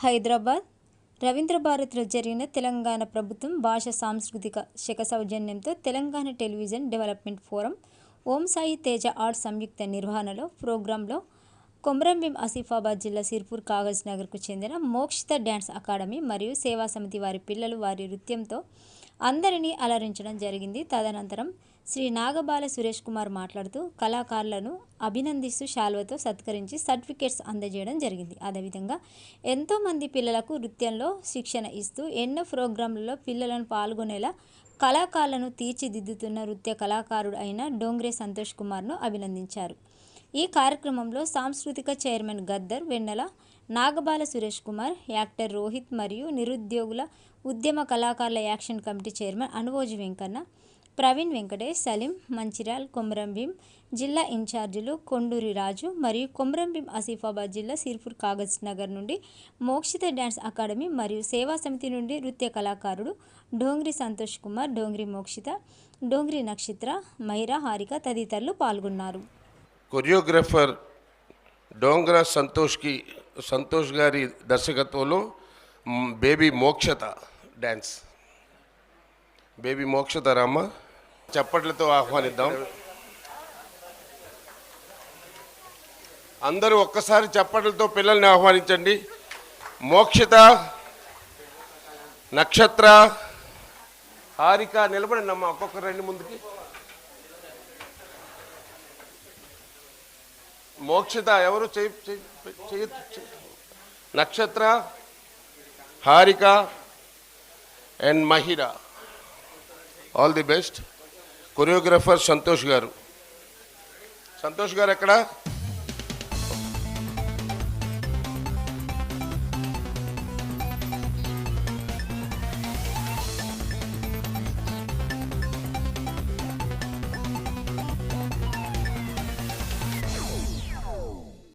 హైదరాబాద్. రవీంద్రభారత్లో జరిగిన తెలంగాణ ప్రభుత్వం భాష సాంస్కృతిక శిఖ సౌజన్యంతో Telangana television development forum Om Sai Teja arts సంయుక్త నిర్వహణలో ప్రోగ్రాంలో కొమరంభీం ఆసిఫాబాద్ జిల్లా సిర్పూర్ కాగజ్ నగర్కు చెందిన మోక్షిత డ్యాన్స్ అకాడమీ మరియు సేవా సమితి వారి పిల్లలు వారి నృత్యంతో అందరినీ అలరించడం జరిగింది. తదనంతరం శ్రీ నాగబాల సురేష్ కుమార్ మాట్లాడుతూ కళాకారులను అభినందిస్తూ శాల్వతో సత్కరించి సర్టిఫికేట్స్ అందజేయడం జరిగింది. అదేవిధంగా ఎంతోమంది పిల్లలకు నృత్యంలో శిక్షణ ఇస్తూ ఎన్నో ప్రోగ్రాంలలో పిల్లలను పాల్గొనేలా కళాకారులను తీర్చిదిద్దుతున్న నృత్య కళాకారుడు అయిన డోంగ్రే సంతోష్ కుమార్ను అభినందించారు. ఈ కార్యక్రమంలో సాంస్కృతిక చైర్మన్ గద్దర్ వెన్నెల నాగబాల సురేష్ కుమార్ యాక్టర్ రోహిత్ మరియు నిరుద్యోగుల ఉద్యమ కళాకారుల action committee chairman Anuvoju Venkanna Praveen Venkatesh Saleem Mancherial Komarambheem జిల్లా ఇన్ఛార్జీలు కొండూరి రాజు మరియు కొమరంభీం ఆసిఫాబాద్ జిల్లా సిర్పూర్ కాగజ్ నగర్ నుండి మోక్షిత డ్యాన్స్ అకాడమీ మరియు సేవా సమితి నుండి నృత్య కళాకారుడు డోంగ్రి సంతోష్ కుమార్ డోంగ్రి మోక్షిత డోంగ్రి నక్షత్ర మైరా హారిక తదితరులు పాల్గొన్నారు. కొరియోగ్రాఫర్ డోంగ్రా సంతోష్కి సంతోష్ గారి దర్శకత్వంలో baby Mokshatha dance. Baby Mokshatha Rama చప్పట్లతో ఆహ్వానిద్దాం. అందరూ ఒక్కసారి చప్పట్లతో పిల్లల్ని ఆహ్వానించండి. మోక్షత నక్షత్ర హారిక నిలబడండి అమ్మా ఒక్కొక్క రెండు ముందుకి. మోక్షిత ఎవరు చేయ Nakshatra Harika and Mahira all the best choreographer Santosh గారు. సంతోష్ గారు ఎక్కడ?